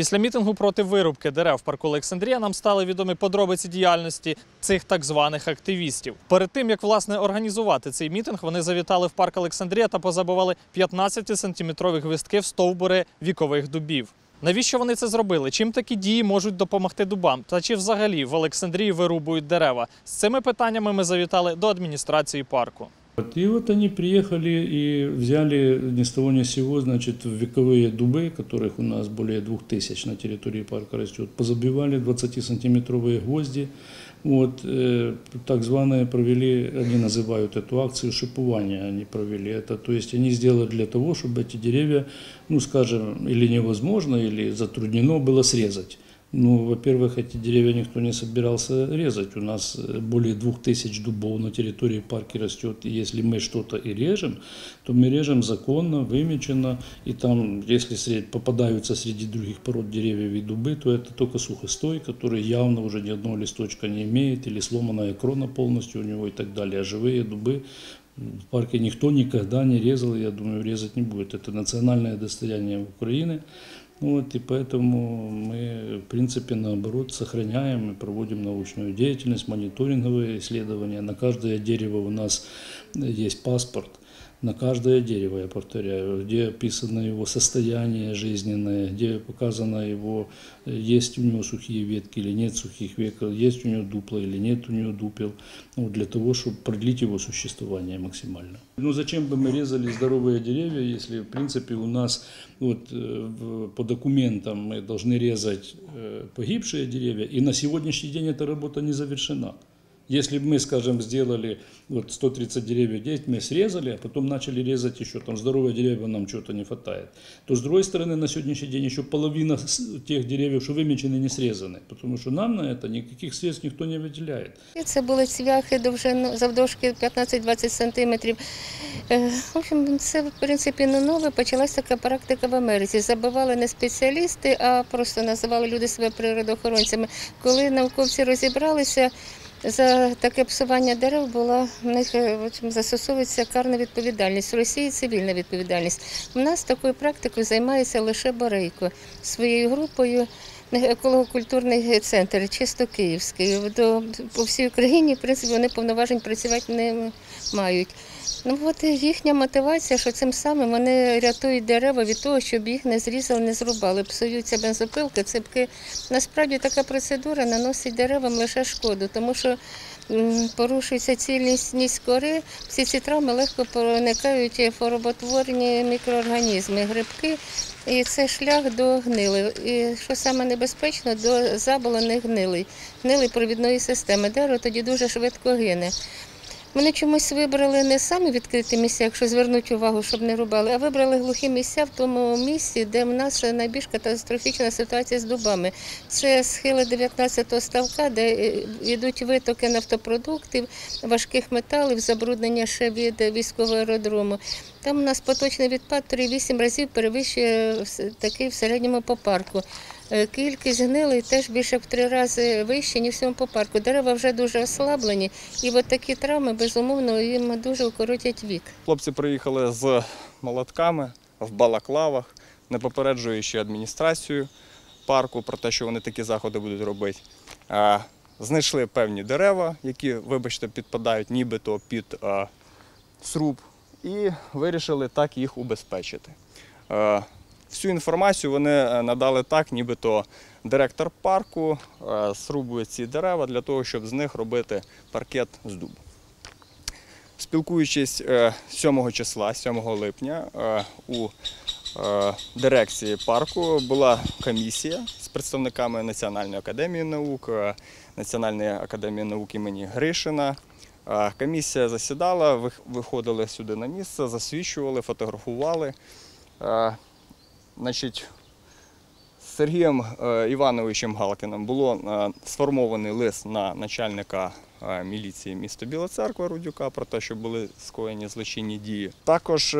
Після мітингу проти вирубки дерев в парку Олександрія нам стали відомі подробиці діяльності цих так званих активістів. Перед тим як власне організувати цей мітинг, вони завітали в парк Олександрія та позабивали 15-сантиметрові гвіздки в стовбури вікових дубів. Навіщо вони це зробили? Чим такі дії можуть допомогти дубам? Та чи взагалі в Олександрії вирубують дерева? З цими питаннями ми завітали до адміністрації парку. Вот, И вот они приехали и взяли ни с того ни с сего, значит, вековые дубы, которых у нас более двух тысяч на территории парка растет, позабивали 20-сантиметровые гвозди. Вот, э, так званые провели, они называют эту акцию шипования, они провели это. То есть они сделали для того, чтобы эти деревья, ну, скажем, или невозможно, или затруднено было срезать. Ну, во-первых, эти деревья никто не собирался резать. У нас э, более двух тысяч дубов на территории парка растет. И если мы что-то и режем, то мы режем законно, вымечено. И там, если сред- попадаются среди других пород деревьев и дубы, то это только сухостой, который явно уже ни одного листочка не имеет, или сломанная крона полностью у него и так далее. А живые дубы в парке никто никогда не резал, я думаю, резать не будет. Это национальное достояние Украины. Вот, и поэтому мы, в принципе, наоборот, сохраняем и проводим научную деятельность, мониторинговые исследования. На каждое дерево у нас есть паспорт. На каждое дерево, я повторяю, где описано его состояние жизненное, где показано его, э, есть у него сухие ветки или нет сухих веток, есть у него дупла или нет у него дупел, ну, для того, чтобы продлить его существование максимально. Ну зачем бы мы резали здоровые деревья, если в принципе у нас вот, э, в- по документам мы должны резать э, погибшие деревья, и на сегодняшний день эта работа не завершена. Если бы мы, скажем, сделали вот 130 деревьев, 10 мы срезали, а потом начали резать еще там здоровые деревья, нам чего-то не хватает, то с другой стороны на сегодняшний день еще половина с- тех деревьев, что вымечены, не срезаны, потому что нам на это никаких средств никто не выделяет. І Це були цвяхи довжину, завдовжки 15-20 сантиметрів. Е, В общем, це в принципі не нове. Почалася така практика в Америці. Забивали не спеціалісти, а просто називали люди себе природоохоронцями. Коли науковці розібралися, за таке псування дерев була в них е, застосовується карна відповідальність. В Росії цивільна відповідальність. У нас такою практикою займається лише Барейко своєю групою. Еколого-культурний центр, чисто київський. До, по всій Україні, в принципі, вони повноважень працювати не мають. Ну от їхня мотивація, що цим самим вони рятують дерева від того, щоб їх не зрізали, не зрубали. Псуються бензопилки, ципки. Насправді така процедура наносить деревам лише шкоду, тому що порушується цілісність кори, всі ці травми легко проникають в роботворні мікроорганізми, грибки. І це шлях до гнили. І що саме небезпечно, до заболоних гнилий, гнилий провідної системи. Дерево тоді дуже швидко гине. Вони чомусь вибрали не самі відкриті місця, якщо звернути увагу, щоб не рубали, а вибрали глухі місця в тому місці, де в нас найбільш катастрофічна ситуація з дубами. Це схили 19-го ставка, де е, йдуть витоки нафтопродуктів, важких металів, забруднення ще від військового аеродрому. Там у нас поточний відпад 3-8 разів перевищує такий в середньому по парку. Е, Кількість гнилий теж більше в три рази вище, ніж всьому по парку. Дерева вже дуже ослаблені, і от такі травми, безумовно, їм дуже укоротять вік. Хлопці приїхали з молотками в балаклавах, не попереджуючи адміністрацію парку про те, що вони такі заходи будуть робити. Знайшли певні дерева, які, вибачте, підпадають нібито під сруб, і вирішили так їх убезпечити. Е, Всю інформацію вони е, надали так, нібито директор парку е, срубує ці дерева для того, щоб з них робити паркет з дубу. Спілкуючись е, 7 числа, 7 липня, е, у е, дирекції парку була комісія з представниками Національної академії наук, е, Національної академії наук імені Гришина. Е, Комісія засідала, виходили сюди на місце, засвідчували, фотографували. Значить, з Сергієм е, Івановичем Галкіним було е, сформований лист на начальника е, міліції міста Біла Церква Рудюка про те, що були скоєні злочинні дії. Також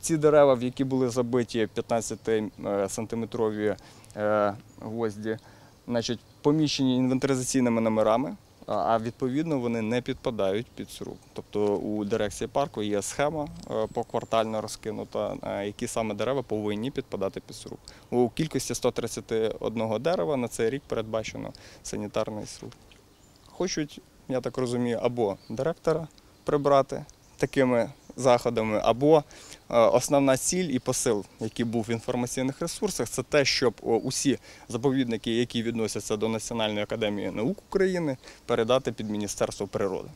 ці дерева, в які були забиті 15-сантиметрові гвозді, значить, поміщені інвентаризаційними номерами. А- відповідно вони не підпадають під сруб. Тобто у дирекції парку є схема е, поквартально розкинута, е, які саме дерева повинні підпадати під сруб. У кількості 131 дерева на цей рік передбачено санітарний сруб. Хочуть, я так розумію, або директора прибрати такими заходами, або е, основна ціль і посил, який був в інформаційних ресурсах, це те, щоб усі заповідники, які відносяться до Національної академії наук України, передати під Міністерство природи.